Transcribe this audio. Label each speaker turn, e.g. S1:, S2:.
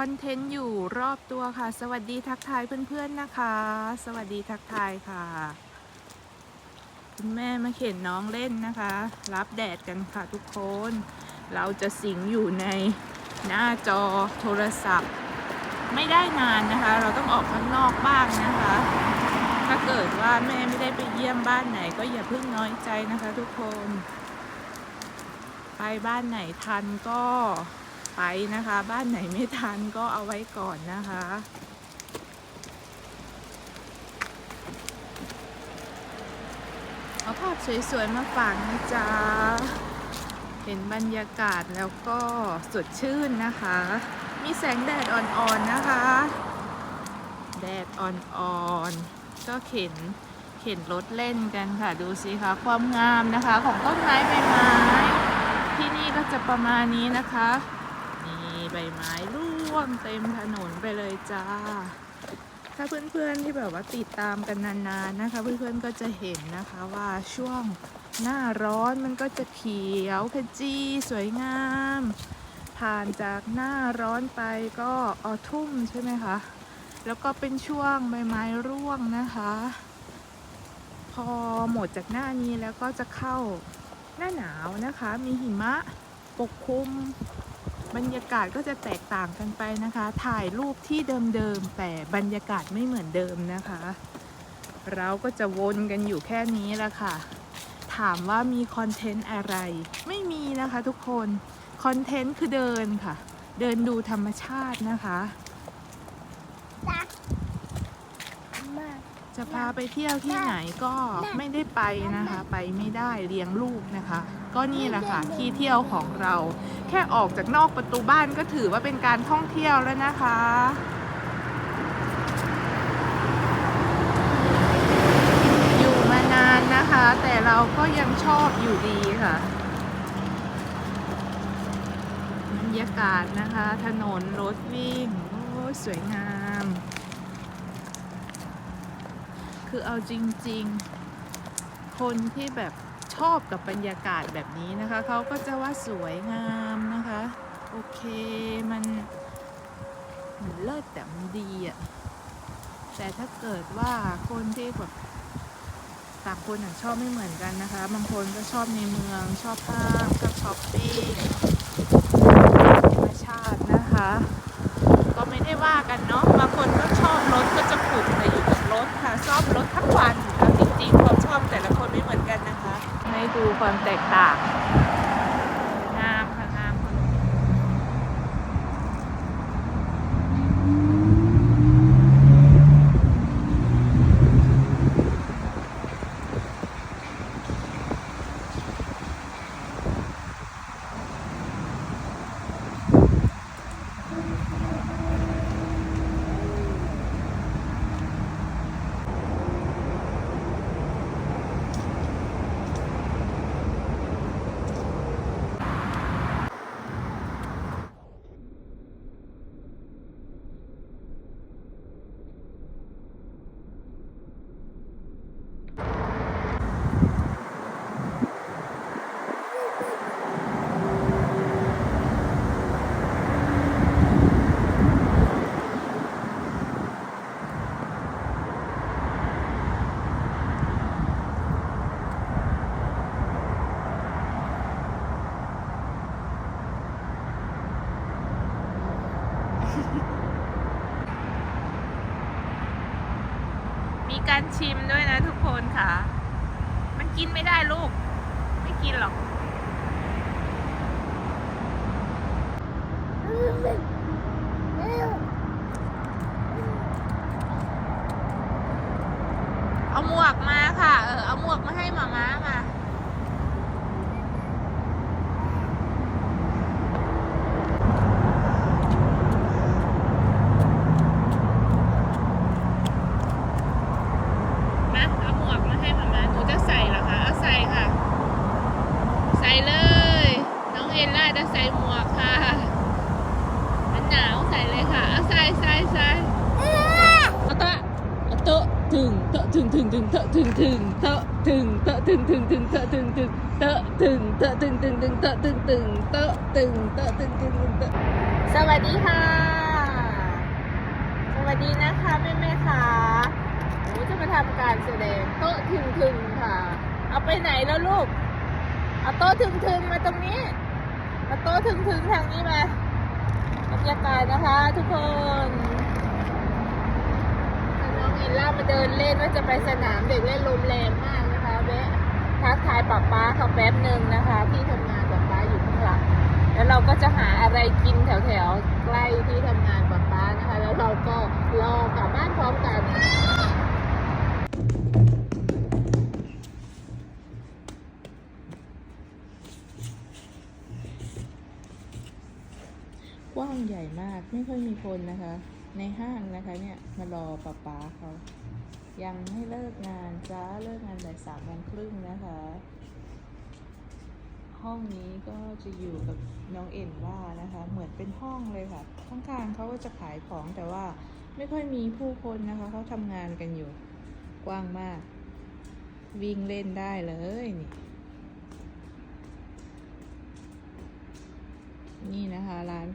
S1: คอนเทนต์อยู่รอบตัวค่ะ สวัสดีทักทายเพื่อนๆนะคะ สวัสดีทักทายค่ะคุณแม่มาเข็นน้องเล่นนะคะ รับแดดกันค่ะทุกคน เราจะสิงอยู่ในหน้าจอโทรศัพท์ ไม่ได้นานนะคะ เราต้องออกข้างนอกบ้างนะคะ ถ้าเกิดว่าแม่ไม่ได้ไปเยี่ยมบ้านไหน ก็อย่าเพิ่งน้อยใจนะคะทุกคน ไปบ้านไหนทันก็ ไปนะคะ บ้านไหนไม่ทันก็เอาไว้ก่อนนะคะ เอาภาพสวยๆมาฝากนะจ๊ะ เห็นบรรยากาศแล้วก็สดชื่นนะคะ มีแสงแดดอ่อนๆนะคะ แดดอ่อนๆ ก็เข็นเข็นรถเล่นกันค่ะดูสิคะความงามนะคะของต้นไม้ใบไม้ที่นี่ก็จะประมาณนี้นะคะ ใบไม้ร่วงเต็มถนนไปเลยจ้า ถ้าเพื่อนๆที่แบบว่าติดตามกันนานๆนะคะ เพื่อนๆก็จะเห็นนะคะว่าช่วงหน้าร้อนมันก็จะเขียวขจีสวยงาม ผ่านจากหน้าร้อนไปก็ออทุ่มใช่ไหมคะ แล้วก็เป็นช่วงใบไม้ร่วงนะคะ พอหมดจากหน้านี้แล้วก็จะเข้าหน้าหนาวนะคะ มีหิมะปกคลุม บรรยากาศก็จะแตกต่างกันไปนะคะ ถ่ายรูปที่เดิมๆแต่บรรยากาศไม่เหมือนเดิมนะคะ เราก็จะวนกันอยู่แค่นี้ละค่ะ ถามว่ามีคอนเทนต์อะไร ไม่มีนะคะทุกคน คอนเทนต์คือเดินค่ะ เดินดูธรรมชาตินะคะ
S2: มาก
S1: จะพาไปเที่ยวที่ไหนก็ไม่ได้ไปนะคะ ไปไม่ได้เลี้ยงลูกนะคะ ก็นี่แหละค่ะที่เที่ยวของเรา แค่ออกจากนอกประตูบ้านก็ถือว่าเป็นการท่องเที่ยวแล้วนะคะอยู่มานานนะคะแต่เราก็ยังชอบอยู่ดีค่ะบรรยากาศนะคะ ถนนรถวิ่ง โอ้ยสวยงาม คือเอาจริง ๆ คนที่แบบชอบกับบรรยากาศแบบนี้นะคะ เขาก็จะว่าสวยงามนะคะ โอเคมันมันเลิศแต่มันดีอะแต่ถ้าเกิดว่าคนที่แบบต่างคนต่างชอบไม่เหมือนกันนะคะ บางคนก็ชอบในเมืองชอบห้างชอบช้อปปิ้งธรรมชาตินะคะ ก็ไม่ได้ว่ากันเนาะบางคนก็ชอบรถก็จะขุดแต่อยู่ รถค่ะชอบรถทั้งวันค่ะจริงๆความชอบแต่ละคนไม่เหมือนกันนะคะ ให้ดูความแตกต่าง มีการชิมด้วยนะทุกคนค่ะ มันกินไม่ได้ลูก ไม่กินหรอกเอาหมวกมาค่ะ เออ เอาหมวกมาให้หมาม้ามา มา เอาหมวกมาให้หมาม้าหนูจะใส่เหรอคะ เอาใส่ค่ะ ใส่เลย น้องเอลล่าจะใส่หมวกค่ะ มันหนาวใส่เลยค่ะ เอาใส่ใส่ใส่เอาตะเอาเตะถึงเตะถึงถึงถึงเตะถึงถึงเตะถึงเตะถึงถึงถึงเตะถึงถึงเตะถึงเตะถึงถึงถึงเตะถึงถึงเตะถึงเตะถึงถึงถึงเตะสวัสดีค่ะ สวัสดีนะคะแม่แม่ๆค่ะโอ้จะมาทำการแสดงโต๊ะถึงถึงค่ะ เอาไปไหนแล้วลูกเอาโต๊ะถึงถึงมาตรงนี้ มาโต้ถึงถึงๆทางนี้มาบรรยากาศนะคะ ทุกคนน้องอินล่ามาเดินเล่นว่าจะไปสนามเด็กเล่นลมแรงมากนะคะแวะทักทายป้าป้าเขาแป๊บหนึ่งนะคะ ที่ทำงานป้าป้าอยู่ข้างหลังแล้วเราก็จะหาอะไรกินแถวๆใก กว้างใหญ่มากไม่ค่อยมีคนนะคะ ในห้างนะคะเนี่ยมารอป๊าป๊าเขายังไม่เลิกงานจ้าเลิกงานบ่ายสามโมงครึ่งนะคะ ห้องนี้ก็จะอยู่กับน้องเอ็นว่านะคะ เหมือนเป็นห้องเลยค่ะข้างๆเขาก็จะขายของแต่ว่าไม่ค่อยมีผู้คนนะคะเขาทำงานกันอยู่กว้างมาก วิ่งเล่นได้เลยนี่ นี่นะคะร้าน